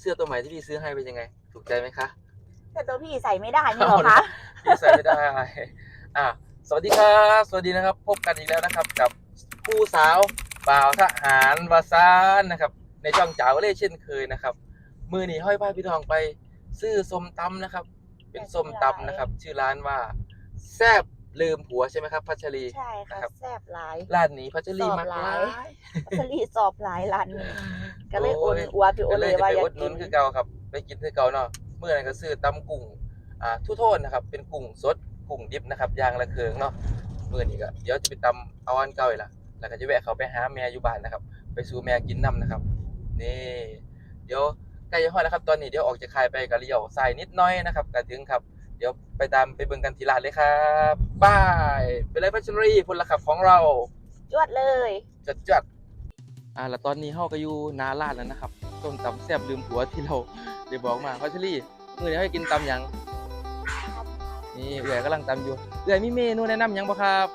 เสื้อตัวใหม่ที่พี่ซื้อให้เป็นยังไง ถูกใจไหมคะแต่ตัวพี่ใส่ไม่ได้นี่เหรอคะพี่ใส่ไม่ได้อะสวัสดีครับสวัสดีนะครับ พบกันอีกแล้วนะครับ กับผู้สาวบ่าวทหารวาซานนะครับ ในช่องจ๋าวเล่เช่นเคยนะครับ มือหนีห้อยผ้าพี่ทองไปซื้อส้มตำนะครับ เป็นส้มตำนะครับ ชื่อร้านว่าแซบ ลืมผัวใช่ไหมครับ พัชรี ใช่ค่ะนะครับ แซ่บหลาย ร้านนี้พัชรีสอบมากหหลาลาย ย สลีสอบหลายร้านนี้ก็เลยโอ้โอนยอัวพี่โอก็เลเลยยจะว่าไปอยาอุกดหกินุนนคือเก่าครับ ไปกินคือเก่าเนาะเมื่อนั้นก็ซื้อตำกุ้งอ่าทุโทษนะครับ เป็นกุ้งสดกุ้งดิบนะครับยางละเคืองเนาะเมื่อนี้ก็เดี๋ยวจะไปตำเอาอันเก่าอีกละแล้วก็จะแวะเขาไปหาแม่อยู่บ้านนะครับ ไปสู่แม่กินน้ำนะครับ นี่เดี๋ยวใกล้จะฮอดแล้วครับตอนนี้เดี๋ยวออกจากค่ายไปก็เลี้ยวซ้ายนิดหน้อยนะครับก็ถึงครับ เดี๋ยวไปตามไปเบิ่งกันทีร้านเลยครับบายไปเลยพัชรีพลขับของเราจวดเลยจัดจัดอ่าแล้วตอนนี้เฮาก็อยู่หนาร้านแล้วนะครับต้มตำแซ่บลืมผัวที่เราได้บอกมาพัชรีมื้อนี้ให้กินตำหยังนี่เอื้อยกำลังตำอยู่เอื้อยมีเมนูแนะนำหยังบ่ครับ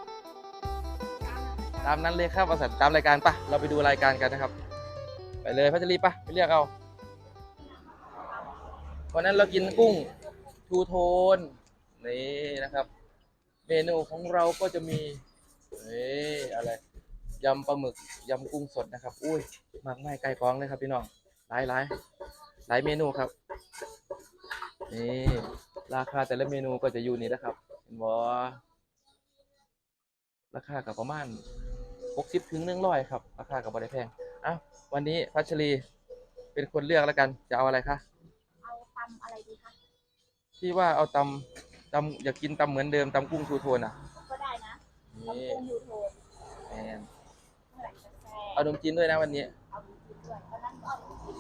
ตามนั้นเลยครับเอาสัตว์ตามรายการปะเราไปดูรายการกันนะครับ ไปเลยพัชรีปะไปเรียกเอาวันนั้นเรากินกุ้ง ทูโทนนี่นะครับ เมนูของเราก็จะมีนี่อะไรยำปลาหมึกยำกุ้งสดนะครับ อุ้ยมากไม่ไกลกองเลยครับพี่น้องหลายหลายหลายเมนูครับนี่ราคาแต่ละเมนูก็จะอยู่นี่นะครับเห็นบ่ราคากับประมาณหกสิบถึงหนึ่งร้อยครับ ราคากับบ่ได้แพงอ้าววันนี้พัชรีเป็นคนเลือกแล้วกันจะเอาอะไรคะเอาตำอะไรดีคะ พี่ว่าเอาตำตำอยากกินตำเหมือนเดิมตำกุ้งทูโทนอะ ก็ได้นะตำนี่กุ้งยูโทนแมนเมื่อไหร่จะแซ่เอานมจีนด้วยนะวันนี้ เอาดูกินด้วยวันนั้นก็เอาดูกิน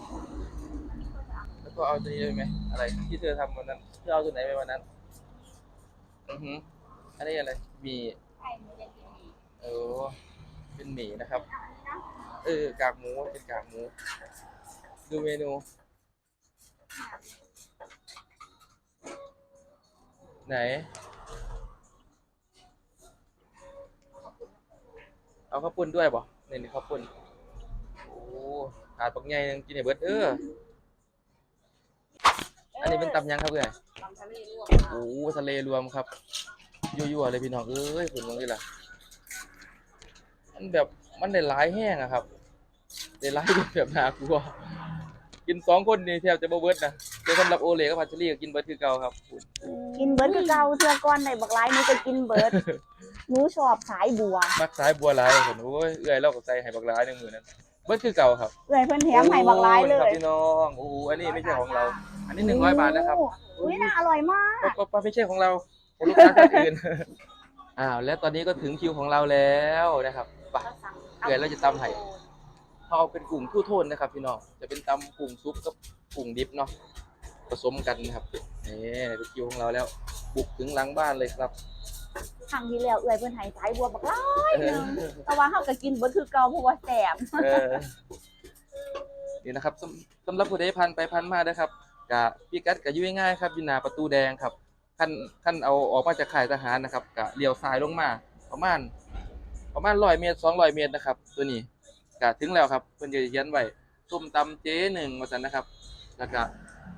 วันนี้ก็จะเอาแล้วก็เอาตัวนี้ด้วยไหมอะไรที่เธอทำวันนั้นเธอเอาตัวไหนไปวันนั้น อือหืออันนี้อะไรหมีไข่หมูแดงกินดีเออเป็นหมีนะครับ เอาอันนี้นะเออกากหมูเป็นกากหมู ดูเมนู ไหน เอาข้าวปุ้นด้วยบ่นี่นี่ข้าวปุ้นโอ้ขาดปักใหญ่หนึงกินให้เบิดเอออันนี้เป็นตำยังครับเอ้ยตำทะเลลวกโอ้ทะเลรวมครับยั่วๆเลยพี่น้องเอ้ยคุณมองดิล่ะมันแบบมันได้หลายแห้งอะครับได้หลายแบบน่ากลัวกินสองคนนี่แทบจะบ่เบิดนะแต่สำหรับโอเล่กับพัชรีก็กินเบิดคือเก่าครับคุณ กินเบิร์ดคือเก่าเทือก้อนในบักไร้หนูก็กินเบิร์ดหนูชอบสายบัวมักสายบัวหลายคนโอ้ยเอื้อยเราก็ใส่ให้บักหลายในมือนั้นเบิดคือเก่าครับเลยเพื่อนแถมให้บักไร้เลโอ้ครับยพี่น้องโอ้อันนี้ไม่ใช่ของเรา อันนี้หนึ่งร้อยบาทนะครับ อุ้ยน่าอร่อยมากปะปะไม่ใช่ของเราของลูกค้าท่านอื่น อ้าวและตอนนี้ก็ถึงคิวของเราแล้วนะครับไป เดี๋ยวเราจะตำให้เขาเอาเป็นกุ้งทู่โทนนะครับ พี่น้องจะเป็นตำกุ้งซุปกับกุ้งดิบเนาะผสมกันนะครับ นี่เป็นคิวของเราแล้ว บุกถึงหลังบ้านเลยครับ ครั้งที่แล้วเอื้อยเพื่อนให้สายบัวบักไร้เออแต่ว่าเฮาก็กินเบิร์ดคือเก่าเพราะว่าแสบเออนี่นะครับสำสำหรับผู้ใดพันไปพันมาเด้อครับกะพี่กัดกะยุ่ยง่ายครับอยู่หน้าประตูแดงครับขั้นขั้นเอาออกมาจากค่ายทหารนะครับกะเลี้ยวซ้ายลงมา ประมาณ ประมาณร้อยเมตรสองร้อยเมตรนะครับ ตัวนี้กะถึงแล้วครับเพิ่นจะเขียนไว้ส้มตำเจ๊หนึ่งว่าซั่นนะครับแล้วก็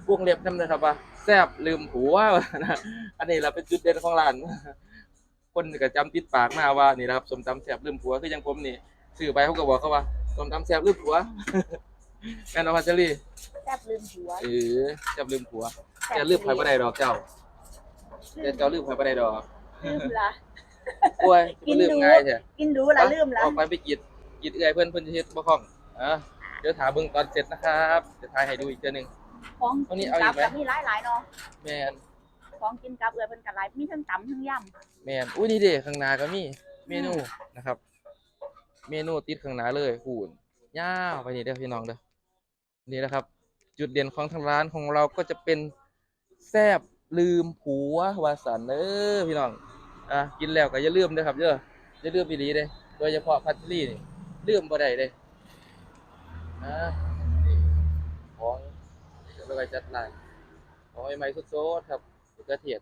พวงเล็บนำนะครับว่าแซ่บลืมผัวว่าซั่นนะอันนี้เราเป็นจุดเด่นของร้าน คนก็จำติดปากมาว่านี่นะครับส้มตำแซ่บลืมผัวคืออยังผมนี่ซื้อไปเขาก็บอกเขาว่าส้มตำแซ่บลืมผัวแม่นบ่พัชรีแสบลืมหัวเออแซ่บลืมผัวอย่าลืมไผบ่ได้ดอกเจ้าแต่เจ้าลืมไผบ่ได้ดอกลืมละโอ้ยกินลืมดูง่ายแท้กินดูละลืมละออกไปไปกรีดกรีดเอื้อยเพื่อนเพื่อนจะเฮ็ดบ่คล่องอะเดี๋ยวถามเบิ่งตอนเสร็จนะครับ จะถ่ายให้ดูอีกเทื่อหนึง ของเอานี่กินเอาอีกักบไหมกับมีหลายหลายๆเนาะแม่นของกินกับเอื้อยเพิ่นกันหลายมีทั้งตำทั้งยแม่นอุ้ยนี่เด้ข้างหน้าก็มีเมนูนะครับ เมนูติดข้างหน้าเลยหูนย่าวไปนี่เด้อพี่น้องเด้อนี่นะครับ จุดเด่นของทางร้านของเราก็จะเป็นแซ่บลืมผัววาสันเด้อพี่น้องอะกินแล้วก็อย่าลืมเด้อครับเด้ออย่าลืมอีหลีเด้โดยเฉพาะพัชรีนี่ลืมบ่ได้เด้อะนี่ของ เดี๋ยวเราไปจัดร้านของใหม่ๆสดๆครับมะเขือเทศ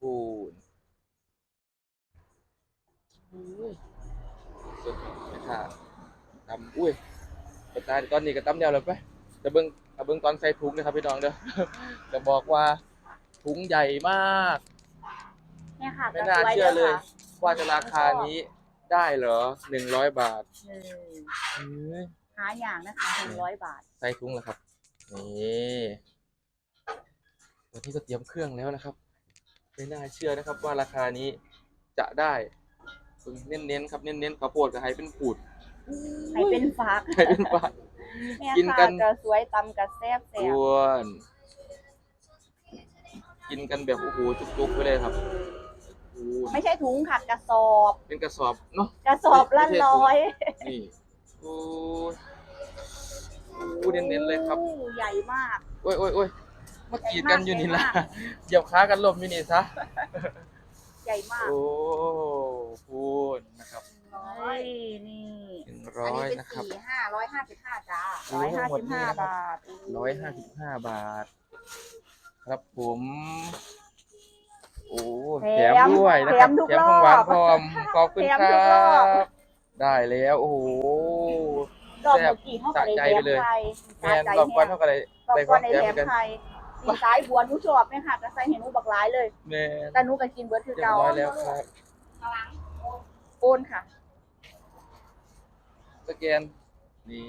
ปูนอุ้ยสดไม่ขาดตำอุ้ยไปตายตอนนี้ก็ตำเดียวแล้วไปแต่เบิ่งเอาเบื้องตอนใส่ถุงนะครับพี่น้องเด้อจะบอกว่าถุงใหญ่มากเนี่ยค่ะไม่น่าเชื่อเลย ว่าจะราคานี้ได้เหรอหนึ่งร้อยบาทเออเอ้ยหาอย่างนะคะหนึ่งร้อยบาท ใส่ถุงแล้วครับ นี่วันนี้ก็เตรียมเครื่องแล้วนะครับ ไม่น่าเชื่อนะครับว่าราคานี้จะได้ เน้นๆครับเน้นๆข้าวโพดกับไฮเป็นปูดให้เป็นฝากไฮเป็นบาทเนี่ยกินกัค่ะนจะสวยตำกับแซ่บแซ่บส่วนกินกันแบบโอ้โหจุกๆไปเลยครับโอ้โหไม่ใช่ถุงค่ะกระสอบ เป็นกระสอบเนาะกระสอบละไม่ใช่ถุงร้อยนี่โอ้ยโอ้เน้นๆเลยครับโอ้ใหญ่มาก โอ้ยโอ้ยโอ้ยมากรีดกันอยู่นี่ละใหญ่มาก เหยียบขากันลมอยู่นี่ซะ ใหญ่มากโอ้พูดนะครับร้อยนี่หนึ่งร้อยนะครับ สี่ห้าร้อยห้าสิบห้าจ้าโอ้ร้อยทั้ห้างหมดสิบนี่ห้านะครับ บาทร้อยห้าสิบห้าบาท ครับผม โอ้แถมด้วยนะครับแถมทุกแถมรของหอวานบพร้อมขอบคุณแถมคทุรักรอบบได้แล้ว โอ้โห รอบเมื่อกี้เท่ากับสะใจในไปแถเลยมไทยแมนรอบวันเท่ากันเลยรอบได้ขก่อองนในแถมแถเหมืมอนกันไทยมีสายบัวหนูชอบเนี่ยค่ะกระใส่เห็นหนูบักหลายเลย แมนแต่หนูก็กินเบิร์ดคือเรียบเก่าร้อยแล้วครับ โอนค่ะ สแกน นี่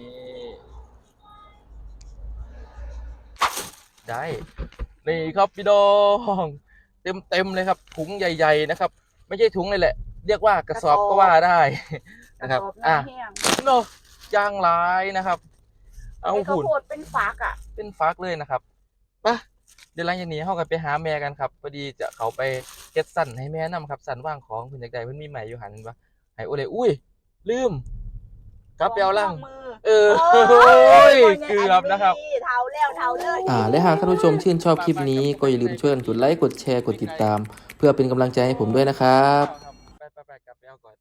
ได้ นี่ครับพี่ดองเต็มเต็มๆเลยครับ ถุงใหญ่ ๆ นะครับ ไม่ใช่ถุงเลยแหละ เรียกว่ากระสอบกระสอบ ก็ว่าได้ นะครับกสอบหอะน้าแห้งโน ยางลายนะครับ เอาไอ้ข้าวหุ่นโพดเป็นฝากอะ เป็นฟักเลยนะครับปะเดี๋ยวหลังจากนี้เขากันไปหาแม่กันครับพอดีจะเขาไปเก็ตสั่นให้แม่นํครับ สั่นว่างของเพิ่นอยากได้เพิ่นมีใหม่อยู่หันปะให้โอเลยอุ้ย ลืมกลับไปเอาล่างมือเออโโอ้ยเกือบนะครับ เท้าแล้วเท้าเลยอ่าและหากท่านผู้ชมชื่นชอบคลิปนี้ก็อย่าลืมช่วยกันกดไลค์กดแชร์กดติดตาม เพื่อเป็นกำลังใจให้ผมด้วยนะครับ ไปไปไปกลับไปเอาก่อน